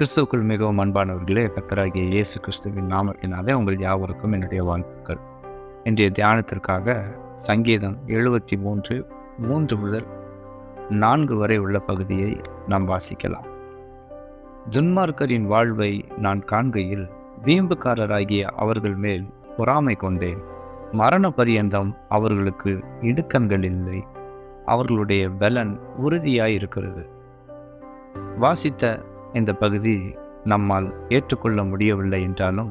கிறிஸ்துவுக்குள் மிகவும் அன்பானவர்களே கத்தராகிய இயேசு கிறிஸ்துவின் நாமத்தினாலே உங்கள் யாவருக்கும் என்னுடைய வாழ்த்துக்கள். இன்றைய தியானத்திற்காக சங்கீதம் எழுபத்தி மூன்று மூன்று முதல் நான்கு வரை உள்ள பகுதியை நாம் வாசிக்கலாம். துன்மார்க்கரின் வாழ்வை நான் காண்கையில் வீம்புக்காரராகிய அவர்கள் மேல் பொறாமை கொண்டேன். மரண பரியந்தம் அவர்களுக்கு இடுக்கண்கள் இல்லை. அவர்களுடைய பலன் உறுதியாய் இருக்கிறது வாசித்த இந்த பகுதி நம்மால் ஏற்றுக்கொள்ள முடியவில்லை என்றாலும்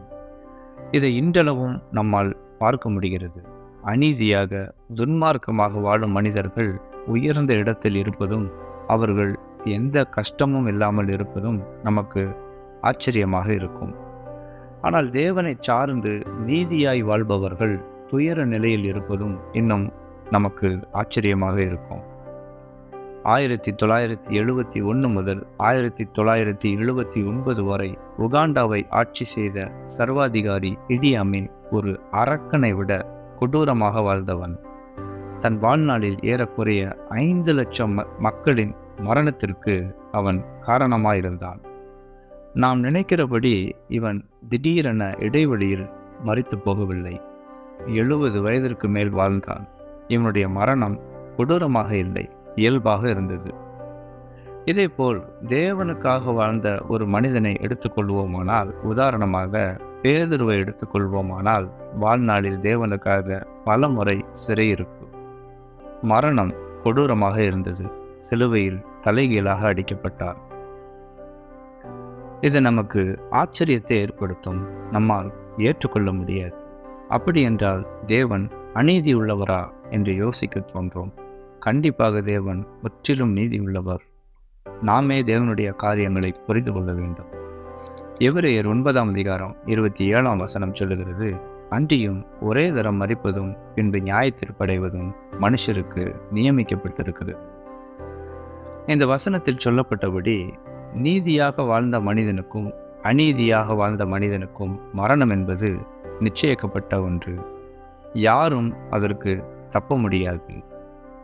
இதை இன்றளவும் நம்மால் பார்க்க முடிகிறது. அநீதியாக துன்மார்க்கமாக வாழும் மனிதர்கள் உயர்ந்த இடத்தில் இருப்பதும் அவர்கள் எந்த கஷ்டமும் இல்லாமல் இருப்பதும் நமக்கு ஆச்சரியமாக இருக்கும். ஆனால் தேவனை சார்ந்து நீதியாய் வாழ்பவர்கள் துயர நிலையில் இருப்பதும் இன்னும் நமக்கு ஆச்சரியமாக இருக்கும். ஆயிரத்தி தொள்ளாயிரத்தி எழுபத்தி ஒன்று முதல் ஆயிரத்தி தொள்ளாயிரத்தி எழுபத்தி ஒன்பது வரை உகாண்டாவை ஆட்சி செய்த சர்வாதிகாரி இடி அமீன் ஒரு அரக்கனை விட கொடூரமாக வாழ்ந்தவன். தன் வாழ்நாளில் ஏறக்குறைய ஐந்து லட்சம் மக்களின் மரணத்திற்கு அவன் காரணமாயிருந்தான். நாம் நினைக்கிறபடி இவன் திடீரென இடைவெளியில் மறித்து போகவில்லை. எழுபது வயதிற்கு மேல் வாழ்ந்தான். இவனுடைய மரணம் கொடூரமாக இல்லை. இயல்பாக இருந்தது. இதேபோல் தேவனுக்காக வாழ்ந்த ஒரு மனிதனை எடுத்துக்கொள்வோமானால் உதாரணமாக பேதுருவை எடுத்துக்கொள்வோமானால் வாழ்நாளில் தேவனுக்காக பல முறை சிறையிருப்பு மரணம் கொடூரமாக இருந்தது. சிலுவையில் தலைகீழாக அடிக்கப்பட்டார். இது நமக்கு ஆச்சரியத்தை ஏற்படுத்தும். நம்மால் ஏற்றுக்கொள்ள முடியாது. அப்படி என்றால் தேவன் அநீதி உள்ளவரா என்று யோசிக்க தோன்றும். கண்டிப்பாக தேவன் முற்றிலும் நீதி உள்ளவர் நாமே தேவனுடைய காரியங்களை புரிந்து கொள்ள வேண்டும். எவரையர் ஒன்பதாம் அதிகாரம் இருபத்தி ஏழாம் வசனம் சொல்லுகிறது அன்றியும் ஒரே தரம் மதிப்பதும் பின்பு நியாயத்திற்படைவதும் மனுஷருக்கு நியமிக்கப்பட்டிருக்கிறது. இந்த வசனத்தில் சொல்லப்பட்டபடி நீதியாக வாழ்ந்த மனிதனுக்கும் அநீதியாக வாழ்ந்த மனிதனுக்கும் மரணம் என்பது நிச்சயிக்கப்பட்ட ஒன்று. யாரும் அதற்கு தப்ப முடியாது.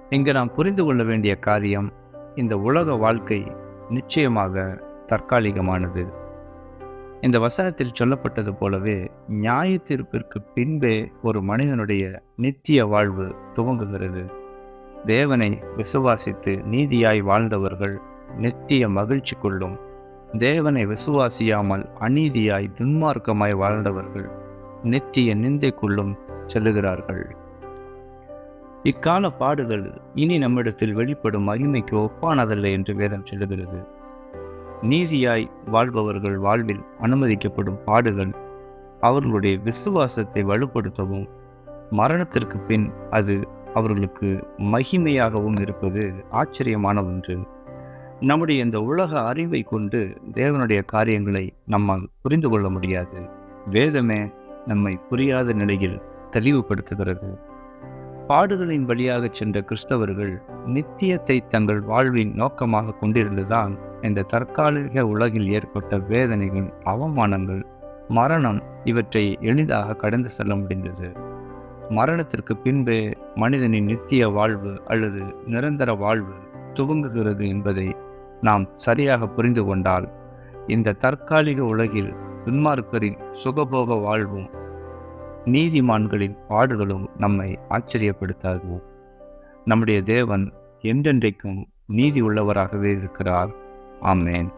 இங்கு நாம் புரிந்து கொள்ள வேண்டிய காரியம் இந்த உலக வாழ்க்கை நிச்சயமாக தற்காலிகமானது. இந்த வசனத்தில் சொல்லப்பட்டது போலவே நியாய தீர்ப்பிற்கு பின்பே ஒரு மனிதனுடைய நித்திய வாழ்வு துவங்குகிறது. தேவனை விசுவாசித்து நீதியாய் வாழ்ந்தவர்கள் நித்திய மகிழ்ச்சி கொள்ளும். தேவனை விசுவாசியாமல் அநீதியாய் துன்மார்க்கமாய் வாழ்ந்தவர்கள் நித்திய நிந்தைக்குள்ளும் செல்லுகிறார்கள். இக்கால பாடுகள் இனி நம்மிடத்தில் வெளிப்படும் மகிமைக்கு ஒப்பானதல்ல என்று வேதம் சொல்லுகிறது. நீதியாய் வாழ்பவர்கள் வாழ்வில் அனுமதிக்கப்படும் பாடுகள் அவர்களுடைய விசுவாசத்தை வலுப்படுத்தவும் மரணத்திற்கு பின் அது அவர்களுக்கு மகிமையாகவும் இருப்பது ஆச்சரியமான ஒன்று. நம்முடைய இந்த உலக அறிவை கொண்டு தேவனுடைய காரியங்களை நம்மால் புரிந்து கொள்ள முடியாது. வேதமே நம்மை புரியாத நிலையில் தெளிவுபடுத்துகிறது. பாடுகளின் வழியாக சென்ற கிறிஸ்தவர்கள் நித்தியத்தை தங்கள் வாழ்வின் நோக்கமாக கொண்டிருந்துதான் இந்த தற்காலிக உலகில் ஏற்பட்ட வேதனைகள் அவமானங்கள் மரணம் இவற்றை எளிதாக கடந்து செல்ல முடிந்தது. மரணத்திற்கு பின்பே மனிதனின் நித்திய வாழ்வு அல்லது நிரந்தர வாழ்வு துவங்குகிறது என்பதை நாம் சரியாக புரிந்து கொண்டால் இந்த தற்காலிக உலகில் துன்மார்க்கரின் சுகபோக வாழ்வும் நீதிமான்களின் பாடுகளும் நம்மை ஆச்சரியப்படுத்தாது நம்முடைய தேவன் என்றென்றைக்கும் நீதி உள்ளவராகவே இருக்கிறார். ஆமேன்.